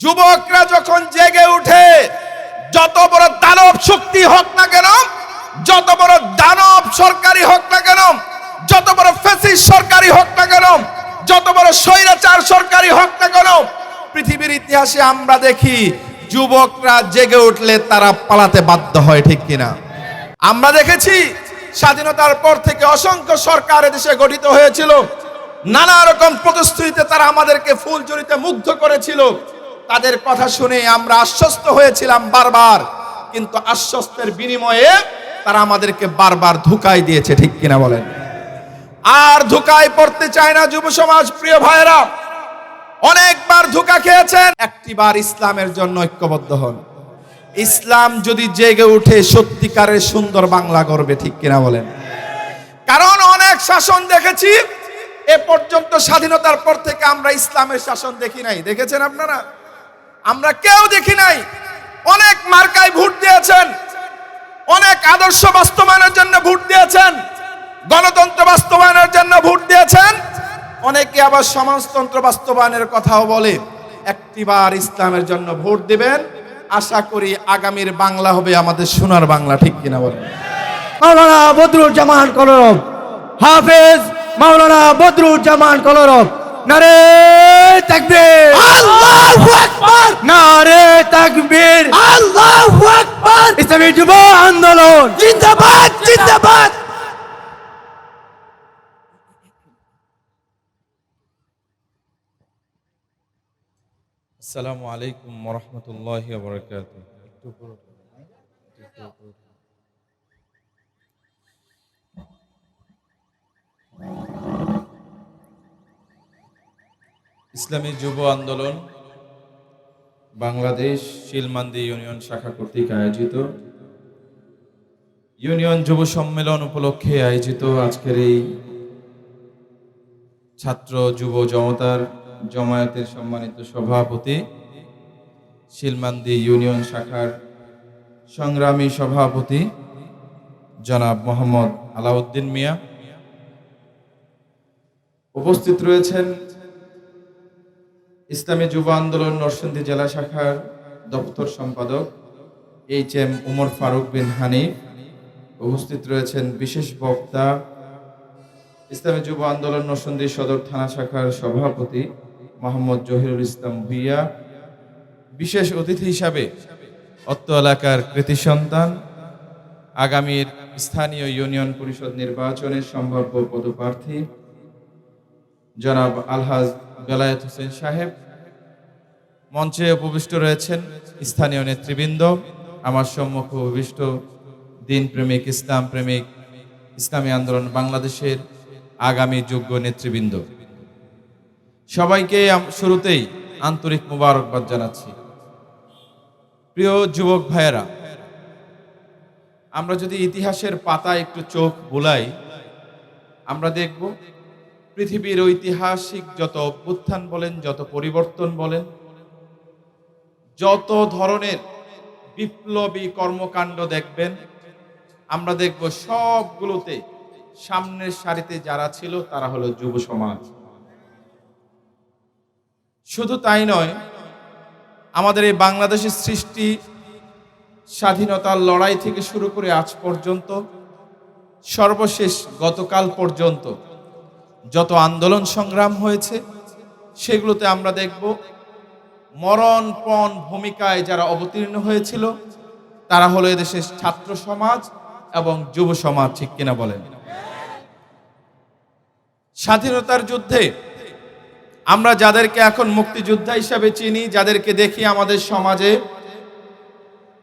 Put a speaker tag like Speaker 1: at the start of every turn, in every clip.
Speaker 1: যুবকরা যখন জেগে উঠে, যত বড় দানব শক্তি হোক না কেন, যত বড় দানব সরকারি হোক না কেন, যত বড় ফেসিস সরকারি হোক না কেন, যত বড় স্বৈরাচার সরকারি হোক না কেন, পৃথিবীর ইতিহাসে আমরা দেখি যুবকরা জেগে উঠলে তারা পালাতে বাধ্য হয়, ঠিক কিনা? আমরা দেখেছি স্বাধীনতার পর থেকে অসংখ্য সরকার দেশে গঠিত হয়েছিল। নানা রকম প্রতিশ্রুতিতে তারা আমাদেরকে ফুল জড়িতে মুগ্ধ করেছিল। তাদের কথা শুনে আমরা আশ্বস্ত হয়েছিলাম বারবার। কিন্তু আশ্বস্তের বিনিময়ে তারা আমাদেরকে বারবার ধোকায় দিয়েছে, ঠিক কিনা বলেন? আর ধোকায় পড়তে চায় না যুব সমাজ, প্রিয় ভাইয়েরা। অনেকবার ধোকা খেয়েছেন। একটিবার ইসলামের জন্য ঐক্যবদ্ধ হন। ইসলাম যদি জেগে উঠে সত্যিকারের সুন্দর বাংলা করবে ঠিক কিনা বলেন? কারণ অনেক শাসন দেখেছি, এ পর্যন্ত স্বাধীনতার পর থেকে আমরা ইসলামের শাসন দেখি নাই। দেখেছেন আপনারা? আমরা কেউ দেখি নাই। অনেক মার্কায় ভোট দিয়েছেন। অনেক আদর্শ বাস্তবায়নের জন্য ভোট দিয়েছেন। গণতন্ত্র বাস্তবায়নের জন্য ভোট দিয়েছেন। অনেকে আবার সমাজতন্ত্র বাস্তবায়নের কথাও বলে, একটিবার ইসলামের জন্য ভোট দিবেন। আশা করি আগামীর বাংলা হবে আমাদের সোনার বাংলা, ঠিক কিনা বলেন?
Speaker 2: মাওলানা বদরুজ্জামান কলরব। হাফেজ মাওলানা বদরুজ্জামান কলরব। নারে তাকবীর। আল্লাহু আকবার। নারে তাকবীর। আল্লাহু আকবার। ইসলামী যুব আন্দোলন। জিন্দাবাদ জিন্দাবাদ।
Speaker 3: আসসালামু আলাইকুম রহমতুল্লাহ বরকাত একটু পুরো একটু পুরো। ইসলামী যুব আন্দোলন, বাংলাদেশ শিলমান্দি ইউনিয়ন শাখা কর্তৃক আয়োজিত। ইউনিয়ন যুব সম্মেলন উপলক্ষে আয়োজিত আজকের এই ছাত্র যুব জমতার জমায়েতের সম্মানিত সভাপতি, শিলমান্দি ইউনিয়ন শাখার সংগ্রামী সভাপতি, জনাব মোহাম্মদ আলাউদ্দিন মিয়া। উপস্থিত রয়েছেন ইসলামী যুব আন্দোলন নরসিংদী জেলা শাখার দপ্তর সম্পাদক এইচ এম উমর ফারুক বিন হানিফ। উপস্থিত রয়েছেন বিশেষ বক্তা ইসলামী যুব আন্দোলন নরসিংদী সদর থানা শাখার সভাপতি মোহাম্মদ জহিরুল ইসলাম ভুইয়া। বিশেষ অতিথি হিসাবে অত্ত এলাকার কৃতি সন্তান, আগামীর স্থানীয় ইউনিয়ন পরিষদ নির্বাচনের সম্ভাব্য পদপ্রার্থী জনাব আলহাজ বেলায়েত হোসেন সাহেব। মঞ্চে উপবিষ্ট রয়েছেন স্থানীয় নেতৃবৃন্দ, আমার সম্মুখে উপবিষ্ট দিন প্রেমিক ইসলাম প্রেমিক ইসলামী আন্দোলন বাংলাদেশের আগামী যোগ্য নেতৃবৃন্দ। সবাইকে শুরুতেই আন্তরিক মোবারকবাদ জানাচ্ছি। প্রিয় যুবক ভাইয়েরা, আমরা যদি ইতিহাসের পাতা একটু চোখ বুলাই, আমরা দেখব পৃথিবীর ঐতিহাসিক যত অভ্যুত্থান বলেন, যত পরিবর্তন বলেন, যত ধরনের বিপ্লবী কর্মকাণ্ড দেখবেন, আমরা দেখব সবগুলোতে সামনের সারিতে যারা ছিল, তারা হলো যুব সমাজ। শুধু তাই নয়, আমাদের এই বাংলাদেশের সৃষ্টি, স্বাধীনতার লড়াই থেকে শুরু করে আজ পর্যন্ত, সর্বশেষ গতকাল পর্যন্ত যত আন্দোলন সংগ্রাম হয়েছে, সেগুলোতে আমরা দেখব মরণপণ ভূমিকায় যারা অবতীর্ণ হয়েছিল, তারা হলো এদেশের ছাত্র সমাজ এবং যুব সমাজ, ঠিক কিনা বলেন? স্বাধীনতার যুদ্ধে আমরা যাদেরকে এখন মুক্তিযোদ্ধা হিসাবে চিনি, যাদেরকে দেখি আমাদের সমাজে,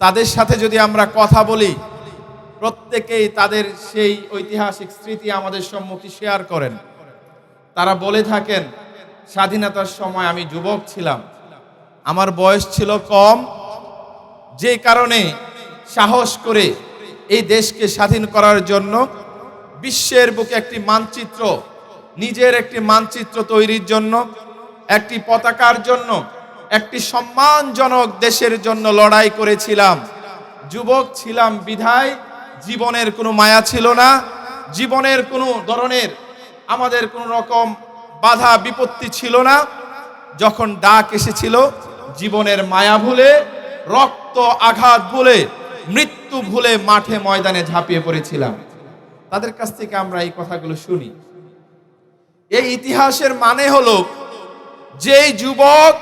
Speaker 3: তাদের সাথে যদি আমরা কথা বলি, প্রত্যেকেই তাদের সেই ঐতিহাসিক স্মৃতি আমাদের সম্মুখে শেয়ার করেন। তারা বলে থাকেন, স্বাধীনতার সময় আমি যুবক ছিলাম। আমার বয়স ছিল কম। যে কারণে সাহস করে এই দেশকে স্বাধীন করার জন্য বিশ্বের বুকে একটি মানচিত্র, নিজের একটি মানচিত্র তৈরির জন্য, একটি পতাকার জন্য, একটি সম্মানজনক দেশের জন্য লড়াই করেছিলাম। যুবক ছিলাম বিধায়, জীবনের কোনো মায়া ছিল না। জীবনের কোনো ধরনের আমাদের কোনো রকম বাধা, বিপত্তি ছিল না। যখন ডাক এসেছিল, জীবনের মায়া ভুলে, রক্ত আঘাত ভুলে, মৃত্যু ভুলে মাঠে ময়দানে ঝাঁপিয়ে পড়েছিলাম। তাদের কাছ থেকে আমরা এই কথাগুলো শুনি। এই ইতিহাসের মানে হলো, যেই যুবক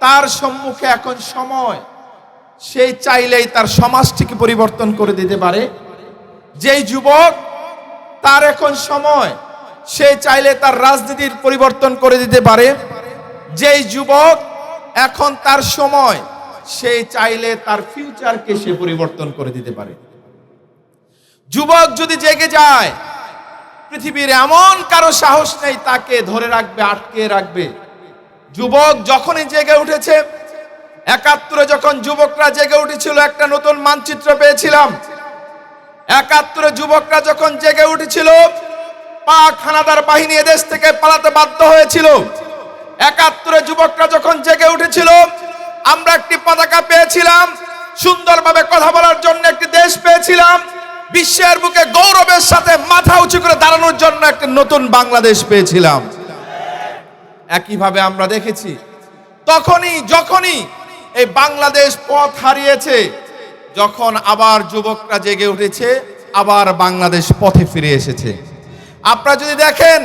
Speaker 3: তার সম্মুখে এখন সময় সেই চাইলেই তার সমাজটিকে পরিবর্তন করে দিতে পারে। যেই যুবক তার এখন সময় সে চাইলে তার রাজনীতির পরিবর্তন করে দিতে পারে। যেই যুবক এখন তার সময়, সে চাইলে তার ফিউচারকে সে পরিবর্তন করে দিতে পারে। যুবক যদি জেগে যায়, পৃথিবীর এমন কারও সাহস নেই, তাকে ধরে রাখবে, আটকে রাখবে। যুবক যখনই জেগে উঠেছে, একাত্তরে যখন যুবকরা জেগে উঠেছিল, একটা নতুন মানচিত্র পেয়েছিলাম। একাত্তরে যুবকরা যখন জেগে উঠেছিল পাক হানাদার বাহিনী এদেশ থেকে পালাতে বাধ্য হয়েছিল। একাত্তরে যুবকরা যখন জেগে উঠেছিল, আমরা একটি পতাকা পেয়েছিলাম, সুন্দরভাবে কথা বলার জন্য একটি দেশ পেয়েছিলাম, বিশ্বের বুকে গৌরবের সাথে মাথা উঁচু করে দাঁড়ানোর জন্য একটি নতুন বাংলাদেশ পেয়েছিলাম। একইভাবে আমরা দেখেছি, তখনই, যখনই এই বাংলাদেশ পথ হারিয়েছে, যখন আবার যুবকরা জেগে উঠেছে, আবার বাংলাদেশ পথে ফিরে এসেছে। আপনারা যদি দেখেন,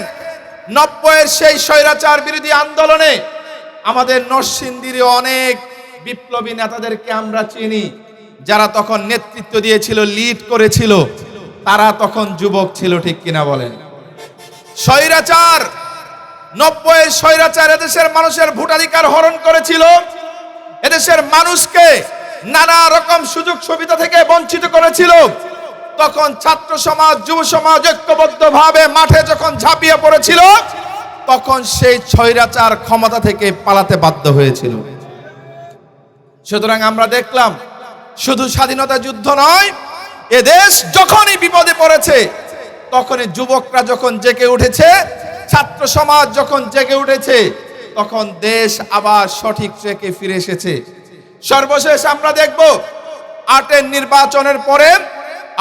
Speaker 3: নব্বইয়ের সেই স্বৈরাচার বিরোধী আন্দোলনে আমাদের নরসিংদীর অনেক বিপ্লবী নেতাদেরকে আমরা চিনি। যারা তখন নেতৃত্ব দিয়েছিল, লিড করেছিল, তারা তখন যুবক ছিল, ঠিক কিনা বলেন? স্বৈরাচার নব্বই স্বৈরাচার এদেশের মানুষের ভোটাধিকার হরণ করেছিল। এদেশের মানুষকে নানা রকম সুযোগ সুবিধা থেকে বঞ্চিত করেছিল। তখন ছাত্র সমাজ, যুব সমাজ ঐক্যবদ্ধভাবে মাঠে যখন ঝাঁপিয়ে পড়েছিল, তখন সেই স্বৈরাচার ক্ষমতা থেকে পালাতে বাধ্য হয়েছিল। সুতরাং আমরা দেখলাম, শুধু স্বাধীনতা যুদ্ধ নয় এদেশ যখনই বিপদে পড়েছে, তখনই যুবকরা যখন জেগে উঠেছে, ছাত্র সমাজ যখন জেগে উঠেছে, তখন দেশ আবার সঠিক ট্রেকে ফিরে এসেছে। সর্বশেষ আমরা দেখব, আটের নির্বাচনের পরে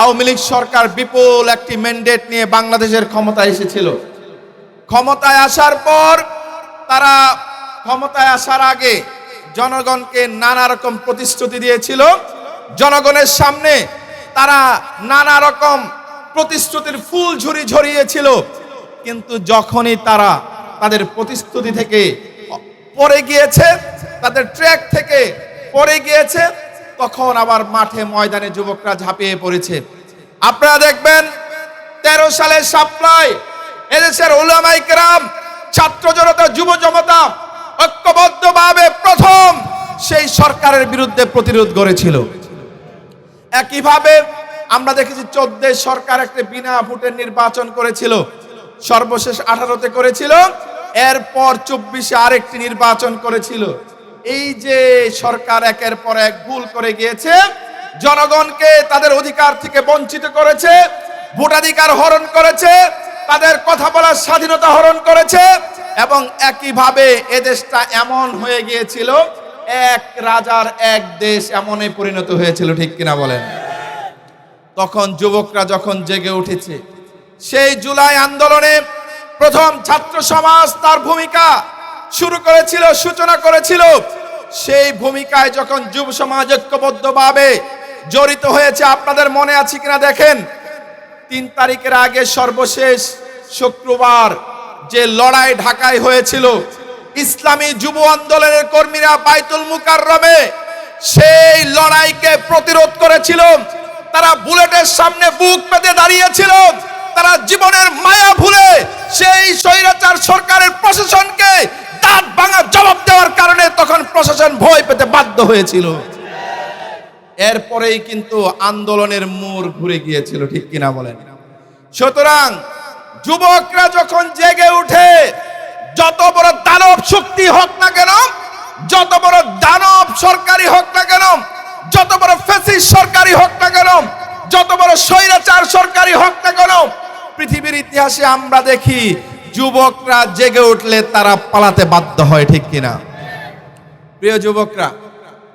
Speaker 3: আওয়ামী লীগ সরকার বিপুল একটি ম্যান্ডেট নিয়ে বাংলাদেশের ক্ষমতায় এসেছিল। ক্ষমতায় আসার পর তারা ক্ষমতায় আসার আগে জনগণকে নানা রকম প্রতিশ্রুতি দিয়েছিল। জনগণের সামনে তারা নানা রকম প্রতিশ্রুতির ফুল ঝুরি ঝরিয়েছিল। কিন্তু যখনই তারা তাদের প্রতিশ্রুতি থেকে পড়ে গিয়েছে, তাদের ট্র্যাক থেকে পড়ে গিয়েছে তখন আবার মাঠে ময়দানে যুবকরা ঝাঁপিয়ে পড়েছে? আপনারা দেখবেন, তেরো সালে সাপ্লাই এদেশের ওলামাই কেরাম, ছাত্র জনতা যুব জনতা ঐক্যবদ্ধভাবে প্রথম সেই সরকারের বিরুদ্ধে প্রতিরোধ গড়েছিল। একইভাবে আমরা দেখেছি চোদ্দে সরকার একটা বিনা ভোটের নির্বাচন করেছিল, সর্বশেষ আঠারোতে করেছিল, এরপর চব্বিশে আরেকটি নির্বাচন করেছিল। এই যে সরকার একের পর এক ভুল করে গিয়েছে, জনগণকে তাদের অধিকার থেকে বঞ্চিত করেছে, ভোটাধিকার হরণ করেছে, তাদের কথা বলার স্বাধীনতা হরণ করেছে এবং একইভাবে এদেশটা এমন হয়ে গিয়েছিল, এক রাজার এক দেশ এমনই পরিণত হয়েছিল, ঠিক কিনা বলেন? তখন যুবকরা যখন জেগে উঠেছে, সেই জুলাই আন্দোলনে প্রথম ছাত্র সমাজ তার ভূমিকা শুরু করেছিল, সূচনা করেছিল। সেই ভূমিকায় যখন যুব সমাজ ঐক্যবদ্ধভাবে জড়িত হয়েছে, আপনাদের মনে আছে কিনা দেখেন? তিন তারিখের আগে সর্বশেষ শুক্রবার যে লড়াই ঢাকায় হয়েছিল, ইসলামী যুব আন্দোলনের কর্মীরা বাইতুল মুকাররমে সেই লড়াইকে প্রতিরোধ করেছিল। তারা বুলেটের সামনে বুক পেতে দাঁড়িয়েছিল। তারা জীবনের মায়া ভুলে সেই স্বৈরাচার সরকারের প্রশাসনকে দাঁত ভাঙা জবাব দেওয়ার কারণে তখন প্রশাসন ভয় পেতে বাধ্য হয়েছিল। এরপরেই কিন্তু আন্দোলনের মোড় ঘুরে গিয়েছিল, ঠিক কিনা বলেন? সুতরাং যুবকরা যখন জেগে উঠে, যত বড় দানব শক্তি হোক না কেন, যত বড় দানব সরকারি হোক না কেন, যত বড় ফেসিস সরকারি হোক না কেন, যত বড় স্বৈরাচার সরকারি হোক না কেন, পৃথিবীর ইতিহাসে আমরা দেখি যুবকরা জেগে উঠলে তারা পালাতে বাধ্য হয়, ঠিক কিনা? প্রিয় যুবকরা,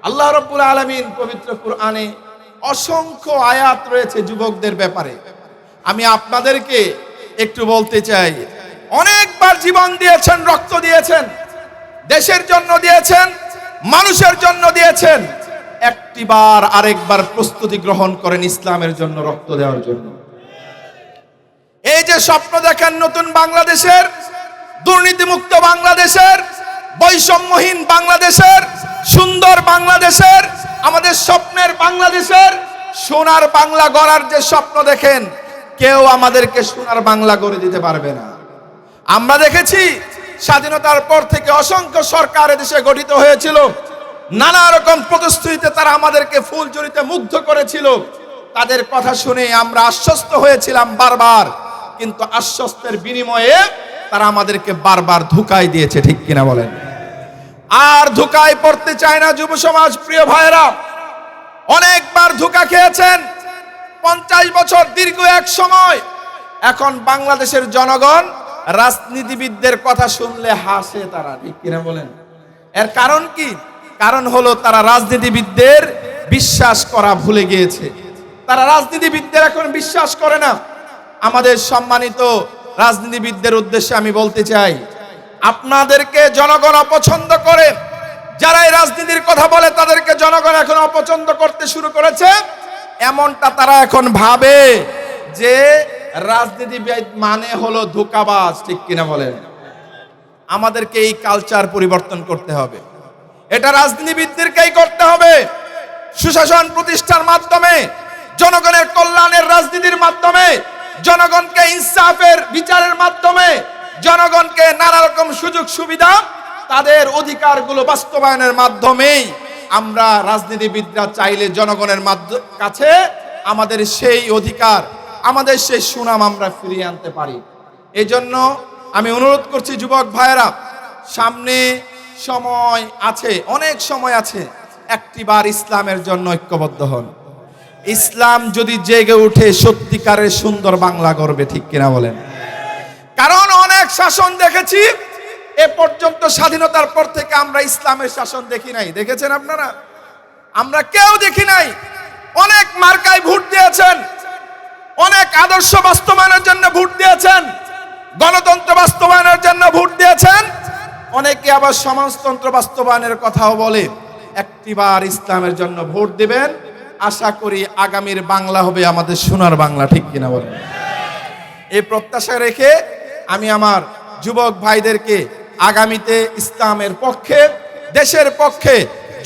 Speaker 3: আল্লাহ রব্বুল আলমিন পবিত্র কুরআনে অসংখ্য আয়াত রয়েছে যুবকদের ব্যাপারে। আমি আপনাদেরকে একটু বলতে চাই, অনেকবার জীবন দিয়েছেন, রক্ত দিয়েছেন, দেশের জন্য দিয়েছেন, মানুষের জন্য দিয়েছেন একটিবার আরেকবার প্রস্তুতি গ্রহণ করেন ইসলামের জন্য রক্ত দেওয়ার জন্য। এই যে স্বপ্ন দেখেন নতুন বাংলাদেশের, দুর্নীতিমুক্ত বাংলাদেশের বৈষম্যহীন বাংলাদেশের, সুন্দর বাংলাদেশের, আমাদের স্বপ্নের বাংলাদেশের সোনার বাংলা গড়ার যে স্বপ্ন দেখেন, কেউ আমাদেরকে সোনার বাংলা গড়ে দিতে পারবে না। আমরা দেখেছি স্বাধীনতার পর থেকে অসংখ্য সরকার দেশে গঠিত হয়েছিল। নানা রকম প্রতিশ্রুতিতে তারা আমাদেরকে ফুল জড়িতে মুগ্ধ করেছিল। তাদের কথা শুনে আমরা আশ্বস্ত হয়েছিলাম বারবার। কিন্তু আশ্বস্তের বিনিময়ে তারা আমাদেরকে বারবার ধোকাই দিয়েছে, ঠিক কিনা বলেন? আর ধোকায় পড়তে চায় না যুব সমাজ, প্রিয় ভাইয়েরা। অনেকবার ধোকা খেয়েছেন। পঞ্চাশ বছর দীর্ঘ এক সময়। এখন বাংলাদেশের জনগণ রাজনীতিবিদদের কথা শুনলে হাসে তারা, ঠিক কিনা বলেন? এর কারণ কি? কারণ হলো তারা রাজনীতিবিদদের বিশ্বাস করা ভুলে গিয়েছে। তারা রাজনীতিবিদদের এখন বিশ্বাস করে না। আমাদের সম্মানিত রাজনীতিবিদদের উদ্দেশ্যে আমি বলতে চাই, আপনাদেরকে জনগণ অপছন্দ করে যারা এই রাজনীতির কথা বলে তাদেরকে জনগণ এখন অপছন্দ করতে শুরু করেছে, এমনটা তারা এখন ভাবে যে রাজনীতিবিদ মানে হলো ধোকাবাজ, ঠিক কিনা বলেন? আমাদেরকে এই কালচার পরিবর্তন করতে হবে। এটা রাজনীতিবিদদেরকেই করতে হবে। সুশাসন প্রতিষ্ঠার মাধ্যমে, জনগণের কল্যাণের রাজনীতির মাধ্যমে জনগণকে ইনসাফের বিচারের মাধ্যমে জনগণকে নানা রকম সুযোগ সুবিধা তাদের অধিকারগুলো বাস্তবায়নের মাধ্যমেই আমরা রাজনীতিবিদরা চাইলে জনগণের কাছে আমাদের সেই অধিকার, আমাদের সেই সুনাম আমরা ফিরিয়ে আনতে পারি। এই জন্য আমি অনুরোধ করছি যুবক ভাইয়েরা, সামনে সময় আছে, অনেক সময় আছে, একটিবার ইসলামের জন্য ঐক্যবদ্ধ হন। ইসলাম যদি জেগে উঠে সত্যিকারের সুন্দর বাংলা করবে ঠিক কিনা বলেন? কারণ অনেক শাসন দেখেছি, এ পর্যন্ত স্বাধীনতার পর থেকে আমরা ইসলামের শাসন দেখি নাই। দেখেছেন আপনারা? আমরা কেউ দেখি নাই। অনেক মার্কায় ভোট দিয়েছেন, অনেক আদর্শ বাস্তবায়নের জন্য ভোট দিয়েছেন, গণতন্ত্র বাস্তবায়নের জন্য ভোট দিয়েছেন। অনেকে আবার সমাজতন্ত্র বাস্তবায়নের কথাও বলে, একটিবার ইসলামের জন্য ভোট দিবেন আশা করি আগামীর বাংলা হবে আমাদের সোনার বাংলা, ঠিক কিনা বলেন এই প্রত্যাশা রেখে আমি আমার যুবক ভাইদেরকে আগামীতে ইসলামের পক্ষে, দেশের পক্ষে,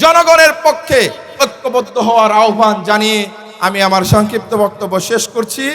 Speaker 3: জনগণের পক্ষে ঐক্যবদ্ধ হওয়ার আহ্বান জানিয়ে আমি আমার সংক্ষিপ্ত বক্তব্য শেষ করছি।